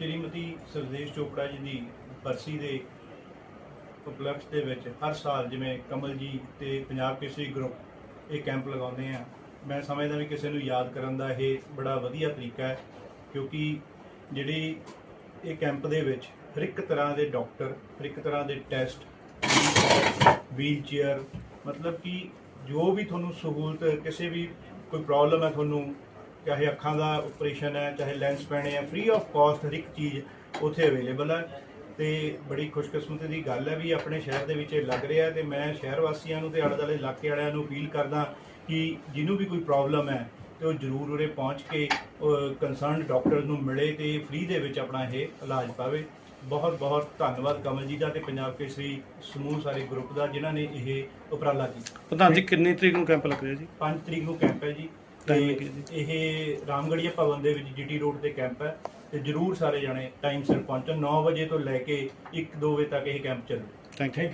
ਸ਼੍ਰੀਮਤੀ ਸਰਦੇਸ਼ ਚੋਪੜਾ ਜੀ ਦੀ ਬਰਸੀ ਦੇ ਉਪਲਕਸ਼ ਦੇ ਵਿੱਚ ਹਰ ਸਾਲ ਜਿਵੇਂ ਕਮਲ ਜੀ ਤੇ ਪੰਜਾਬ ਕੇਸਰੀ ਗਰੁੱਪ ਇਹ ਕੈਂਪ ਲਗਾਉਂਦੇ ਆ। ਮੈਂ ਸਮਝਦਾ ਵੀ ਕਿਸੇ ਨੂੰ ਯਾਦ ਕਰਨ ਦਾ ਇਹ ਬੜਾ ਵਧੀਆ ਤਰੀਕਾ ਹੈ, ਕਿਉਂਕਿ ਜਿਹੜੀ ਇਹ ਕੈਂਪ ਦੇ ਵਿੱਚ ਹਰ ਇੱਕ ਤਰ੍ਹਾਂ ਦੇ ਡਾਕਟਰ, ਹਰ ਇੱਕ ਤਰ੍ਹਾਂ ਦੇ ਟੈਸਟ ਵੀਲ ਚੇਅਰ ਮਤਲਬ ਕਿ ਜੋ ਵੀ ਤੁਹਾਨੂੰ ਸਹੂਲਤ, ਕਿਸੇ ਵੀ ਕੋਈ ਪ੍ਰੋਬਲਮ ਹੈ ਤੁਹਾਨੂੰ ਚਾਹੇ ਅੱਖਾਂ ਦਾ ਆਪਰੇਸ਼ਨ ਹੈ ਚਾਹੇ ਲੈਂਸ ਪੈਣੇ ਆ ਫ੍ਰੀ ਆਫ ਕਾਸਟ ਹਰ ਇੱਕ ਚੀਜ਼ ਉੱਥੇ ਅਵੇਲੇਬਲ ਹੈ ਤੇ ਬੜੀ ਖੁਸ਼ਕਿਸਮਤੀ ਦੀ ਗੱਲ ਹੈ ਵੀ ਆਪਣੇ ਸ਼ਹਿਰ ਦੇ ਵਿੱਚ ਇਹ ਲੱਗ ਰਿਹਾ ਹੈ ਤੇ ਮੈਂ ਸ਼ਹਿਰ ਵਾਸੀਆਂ ਨੂੰ ਤੇ ਆਲੇ ਦੁਆਲੇ ਇਲਾਕੇ ਵਾਲਿਆਂ ਨੂੰ ਅਪੀਲ ਕਰਦਾ ਕਿ ਜਿਹਨੂੰ ਵੀ ਕੋਈ ਪ੍ਰੋਬਲਮ ਹੈ ਤੇ ਉਹ ਜ਼ਰੂਰ ਉਰੇ ਪਹੁੰਚ ਕੇ ਕੰਸਰਨਡ ਡਾਕਟਰ ਨੂੰ ਮਿਲੇ ਤੇ ਫ੍ਰੀ ਦੇ ਵਿੱਚ ਆਪਣਾ ਇਹ ਇਲਾਜ ਪਾਵੇ। ਬਹੁਤ ਬਹੁਤ ਧੰਨਵਾਦ ਕਮਲ ਜੀ ਦਾ ਤੇ ਪੰਜਾਬ ਕੇਸਰੀ ਸਮੂਹ ਸਾਰੇ ਗਰੁੱਪ ਦਾ ਜਿਨ੍ਹਾਂ ਨੇ ਇਹ ਉਪਰਾਲਾ ਕੀਤਾ। ਪ੍ਰਧਾਨ ਜੀ ਕਿੰਨੀ ਤਰੀਕ ਨੂੰ ਕੈਂਪ ਲੱਗ ਰਿਹਾ ਜੀ? 5 ਤਰੀਕ ਨੂੰ ਕੈਂਪ ਹੈ ਜੀ। ਤੇ ਇਹ ਰਾਮਗੜੀਆ ਭਵਨ ਦੇ ਵਿੱਚ ਜੀਟੀ ਰੋਡ ਤੇ ਕੈਂਪ ਹੈ ਤੇ ਜਰੂਰ ਸਾਰੇ ਜਾਣੇ ਟਾਈਮ ਸਿਰ ਪਹੁੰਚਣ। 9 ਵਜੇ ਤੋਂ ਲੈ ਕੇ 1 2 ਵਜੇ ਤੱਕ ਇਹ ਕੈਂਪ ਚੱਲੂ। Thank you